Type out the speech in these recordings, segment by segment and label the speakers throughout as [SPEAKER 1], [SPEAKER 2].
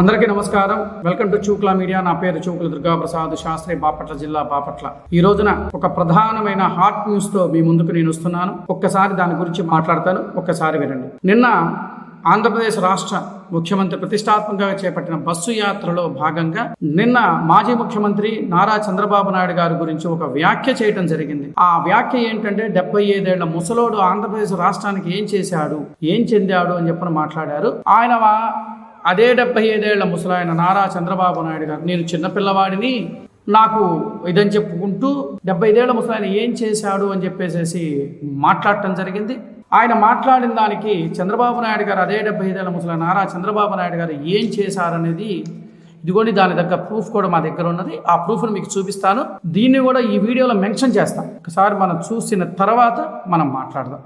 [SPEAKER 1] అందరికీ నమస్కారం. Welcome to చూక్లా మీడియా. నా పేరు చూకుల దుర్గాప్రసాద్. శాస్త్రి బాపట్ల జిల్లా బాపట్ల. ఈ రోజున ఒక ప్రధానమైన హాట్ న్యూస్తో మీ ముందుకు నేను వస్తున్నాను. ఒక్కసారి దాని గురించి మాట్లాడతాను. ఒక్కసారి వినండి. నిన్న ఆంధ్రప్రదేశ్ రాష్ట్ర ముఖ్యమంత్రి ప్రతిష్టాత్మకంగా చేపట్టిన బస్సు యాత్రలో భాగంగా నిన్న మాజీ ముఖ్యమంత్రి నారా చంద్రబాబు నాయుడు గారి గురించి ఒక వ్యాఖ్య చేయడం జరిగింది. ఆ వ్యాఖ్య ఏంటంటే డెబ్బై ఐదేళ్ళ ముసలోడు ఆంధ్రప్రదేశ్ రాష్ట్రానికి ఏం చేశాడు? ఏం చెందాడు? అని చెప్పని మాట్లాడారు. ఆయన అదే డెబ్బై ఐదేళ్ళ ముసలాయన నారా చంద్రబాబు నాయుడు గారు నేను చిన్నపిల్లవాడిని నాకు ఇదని చెప్పుకుంటూ డెబ్బై ఐదేళ్ళ ముసలాయన ఏం చేశాడు? అని చెప్పేసి మాట్లాడటం జరిగింది. ఆయన మాట్లాడిన దానికి చంద్రబాబు నాయుడు గారు అదే డెబ్బై ఐదేళ్ళ ముసలాయన నారా చంద్రబాబు నాయుడు గారు ఏం చేశారనేది ఇదిగోండి దాని దగ్గర ప్రూఫ్ కూడా మా దగ్గర ఉన్నది. ఆ ప్రూఫ్ని మీకు చూపిస్తాను. దీన్ని కూడా ఈ వీడియోలో మెన్షన్ చేస్తాం ఒకసారి మనం చూసిన తర్వాత మనం మాట్లాడదాం.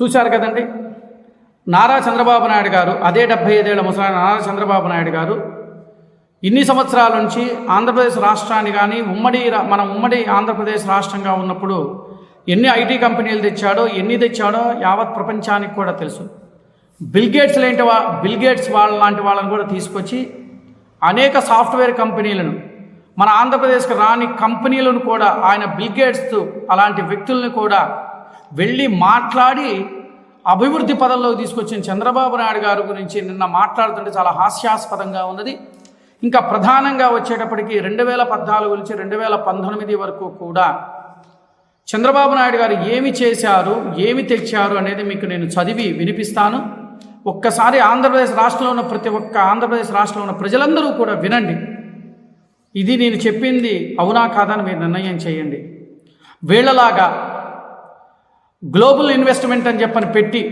[SPEAKER 1] చూశారు కదండి? నారా చంద్రబాబు నాయుడు గారు అదే డెబ్బై ఐదేళ్ళ ముసలాయన నారా చంద్రబాబు నాయుడు గారు ఇన్ని సంవత్సరాల నుంచి ఆంధ్రప్రదేశ్ రాష్ట్రాన్ని కానీ ఉమ్మడి మన ఉమ్మడి ఆంధ్రప్రదేశ్ రాష్ట్రంగా ఉన్నప్పుడు ఎన్ని ఐటీ కంపెనీలు తెచ్చాడో ఎన్ని తెచ్చాడో యావత్ ప్రపంచానికి కూడా తెలుసు. బిల్గేట్స్ లాంటి వా బిల్గేట్స్ వాళ్ళ లాంటి వాళ్ళని కూడా తీసుకొచ్చి అనేక సాఫ్ట్వేర్ కంపెనీలను మన ఆంధ్రప్రదేశ్కి రాని కంపెనీలను కూడా ఆయన బిల్గేట్స్ అలాంటి వ్యక్తులను కూడా వెళ్ళి మాట్లాడి అభివృద్ధి పదంలోకి తీసుకొచ్చిన చంద్రబాబు నాయుడు గారి గురించి నిన్న మాట్లాడుతుంటే చాలా హాస్యాస్పదంగా ఉన్నది. ఇంకా ప్రధానంగా వచ్చేటప్పటికి రెండు వేల పద్నాలుగు నుంచి రెండు వేల పంతొమ్మిది వరకు కూడా చంద్రబాబు నాయుడు గారు ఏమి చేశారు ఏమి తెచ్చారు అనేది మీకు నేను చదివి వినిపిస్తాను. ఒక్కసారి ఆంధ్రప్రదేశ్ రాష్ట్రంలో ఉన్న ప్రతి ఒక్క ఆంధ్రప్రదేశ్ రాష్ట్రంలో ఉన్న ప్రజలందరూ కూడా వినండి. ఇది నేను చెప్పింది అవునా కాదని మీరు నిర్ణయం చేయండి. వీళ్ళలాగా గ్లోబల్ ఇన్వెస్ట్మెంట్ అని చెప్పని పెట్టి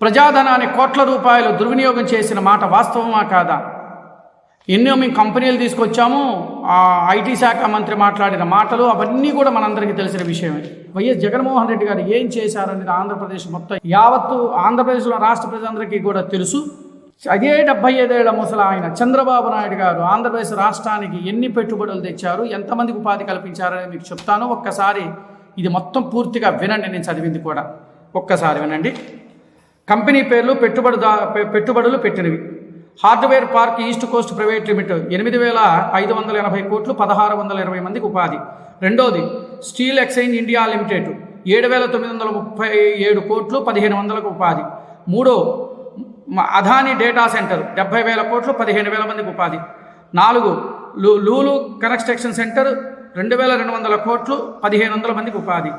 [SPEAKER 1] ప్రజాధనాన్ని కోట్ల రూపాయలు దుర్వినియోగం చేసిన మాట వాస్తవమా కాదా? ఎన్నో మేము కంపెనీలు తీసుకొచ్చాము ఆ ఐటీ శాఖ మంత్రి మాట్లాడిన మాటలు అవన్నీ కూడా మనందరికీ తెలిసిన విషయమే. వైఎస్ జగన్మోహన్ రెడ్డి గారు ఏం చేశారనేది ఆంధ్రప్రదేశ్ మొత్తం యావత్తు ఆంధ్రప్రదేశ్లో రాష్ట్ర ప్రజలందరికీ కూడా తెలుసు. అదే డెబ్బై ఐదేళ్ళ ముసల ఆయన చంద్రబాబు నాయుడు గారు ఆంధ్రప్రదేశ్ రాష్ట్రానికి ఎన్ని పెట్టుబడులు తెచ్చారు ఎంతమందికి ఉపాధి కల్పించారని మీకు చెప్తాను. ఒక్కసారి ఇది మొత్తం పూర్తిగా వినండి నేను చదివింది కూడా. ఒక్కసారి వినండి. కంపెనీ పేర్లు పెట్టుబడిదా పెట్టుబడులు పెట్టినవి. Hardware park east coast private limited ఎనిమిది వేల ఐదు వందల ఎనభై కోట్లు పదహారు వందల ఇరవై మందికి ఉపాధి. రెండోది స్టీల్ ఎక్స్చేంజ్ ఇండియా లిమిటెడ్ ఏడు వేల తొమ్మిది వందల ముప్పై ఏడు కోట్లు పదిహేను వందలకు ఉపాధి. మూడో మ- అదానీ డేటా సెంటర్ డెబ్బై వేల కోట్లు పదిహేను వేల మందికి ఉపాధి. నాలుగు లూ లూలు కన్స్ట్రక్షన్ సెంటర్ రెండు వేల రెండు వందల కోట్లు పదిహేను వందల మందికి ఉపాధి.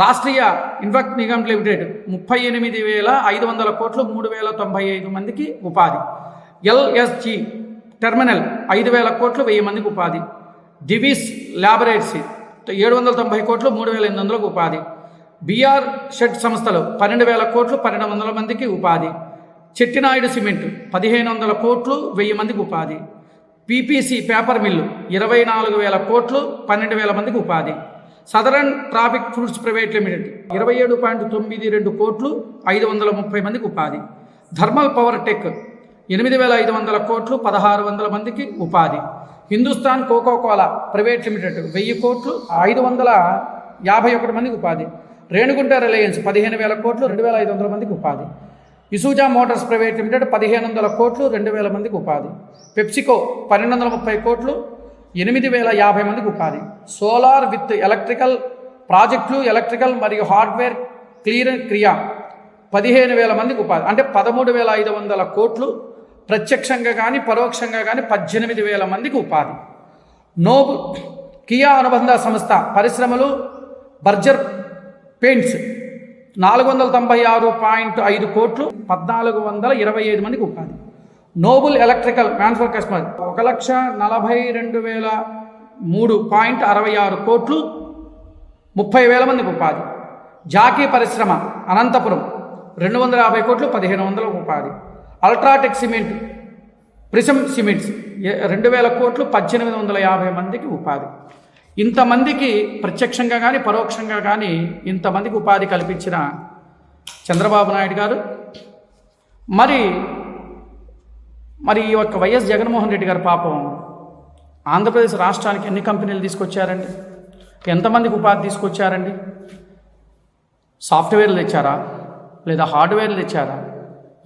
[SPEAKER 1] రాష్ట్రీయ ఇన్ఫెక్ట్ నిగమ్ లిమిటెడ్ ముప్పై ఎనిమిది వేల ఐదు వందల కోట్లు మూడు వేల తొంభై ఐదు మందికి ఉపాధి. ఎల్ఎస్జి టెర్మినల్ ఐదు వేల కోట్లు వెయ్యి మందికి ఉపాధి. డివిస్ ల్యాబొరేటరీ ఏడు వందల తొంభై కోట్లు మూడు వేల ఎనిమిది వందలకు ఉపాధి. బీఆర్ షెడ్ సంస్థలు పన్నెండు వేల కోట్లు పన్నెండు వందల మందికి ఉపాధి. చెట్టినాయుడు సిమెంట్ పదిహేను వందల కోట్లు వెయ్యి మందికి ఉపాధి. పీపీసీ పేపర్ మిల్లు ఇరవై నాలుగు వేల కోట్లు పన్నెండు వేల మందికి ఉపాధి. Southern traffic fruits private limited ఇరవై ఏడు పాయింట్ తొమ్మిది రెండు కోట్లు ఐదు వందల ముప్పై మందికి ఉపాధి. థర్మల్ పవర్ టెక్ ఎనిమిది వేల ఐదు వందల కోట్లు పదహారు వందల మందికి ఉపాధి. Hindustan coca cola private limited వెయ్యి కోట్లు ఐదు వందల యాభై ఒకటి మందికి ఉపాధి. రేణుగుంట రిలయన్స్ పదిహేను వేల కోట్లు రెండు వేల ఐదు వందల మందికి ఉపాధి. ఇసూజా మోటార్స్ ప్రైవేట్ లిమిటెడ్ పదిహేను వందల కోట్లు రెండు వేల మందికి ఉపాధి. పెప్సికో పన్నెండు వందల ముప్పై కోట్లు ఎనిమిది వేల యాభై మందికి ఉపాధి. సోలార్ విత్ ఎలక్ట్రికల్ ప్రాజెక్టులు ఎలక్ట్రికల్ మరియు హార్డ్వేర్ క్లియర్ క్రియా పదిహేను వేల మందికి ఉపాధి. అంటే పదమూడు వేల ఐదు వందల కోట్లు ప్రత్యక్షంగా కానీ పరోక్షంగా కానీ పద్దెనిమిది వేల మందికి ఉపాధి. నోబు కియా అనుబంధ సంస్థ పరిశ్రమలు బర్జర్ పెయింట్స్ నాలుగు వందల తొంభై ఆరు పాయింట్ ఐదు కోట్లు పద్నాలుగు వందల ఇరవై ఐదు మందికి ఉపాధి. నోబుల్ ఎలక్ట్రికల్ మ్యాన్ఫర్ కస్టమర్ ఒక లక్ష నలభై రెండు వేల మూడు పాయింట్ అరవై ఆరు కోట్లు ముప్పై వేల మందికి ఉపాధి. జాకీ పరిశ్రమ అనంతపురం రెండు వందల యాభై కోట్లు పదిహేను వందల ఉపాధి. అల్ట్రాటెక్ సిమెంట్ ప్రిసమ్ సిమెంట్స్ రెండు వేల కోట్లు పద్దెనిమిది వందల యాభై మందికి ఉపాధి. ఇంతమందికి ప్రత్యక్షంగా కానీ పరోక్షంగా కానీ ఇంతమందికి ఉపాధి కల్పించిన చంద్రబాబు నాయుడు గారు మరి మరి ఈ యొక్క వైఎస్ జగన్మోహన్ రెడ్డి గారు పాపం ఆంధ్రప్రదేశ్ రాష్ట్రానికి ఎన్ని కంపెనీలు తీసుకొచ్చారండి? ఎంతమందికి ఉపాధి తీసుకొచ్చారండి? సాఫ్ట్వేర్లు తెచ్చారా? లేదా హార్డ్వేర్లు తెచ్చారా?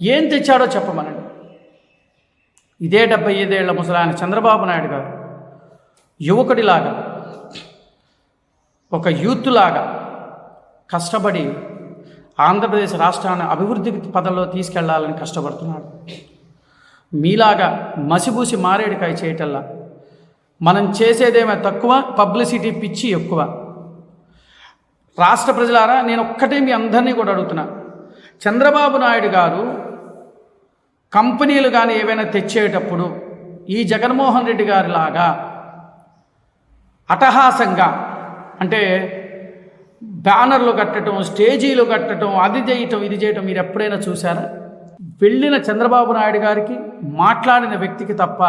[SPEAKER 1] ఏం తెచ్చాడో చెప్పమనండి. ఇదే డెబ్బై ఐదేళ్ళ ముసలాయన చంద్రబాబు నాయుడు గారు యువకుడిలాగా ఒక యూత్ లాగా కష్టపడి ఆంధ్రప్రదేశ్ రాష్ట్రాన్ని అభివృద్ధికి పదంలో తీసుకెళ్ళాలని కష్టపడుతున్నాడు. మీలాగా మసిబూసి మారేడుకాయ చేయటల్లా మనం చేసేదేమో తక్కువ పబ్లిసిటీ పిచ్చి ఎక్కువ. రాష్ట్ర ప్రజలారా నేను ఒక్కటే మీ అందరినీ కూడా అడుగుతున్నా. చంద్రబాబు నాయుడు గారు కంపెనీలు కానీ ఏవైనా తెచ్చేటప్పుడు ఈ జగన్మోహన్ రెడ్డి గారి లాగా అటహాసంగా అంటే బ్యానర్లు కట్టడం స్టేజీలు కట్టడం అది చేయటం ఇది చేయటం మీరు ఎప్పుడైనా చూసారా వెళ్ళిన చంద్రబాబు నాయుడు గారికి మాట్లాడిన వ్యక్తికి తప్ప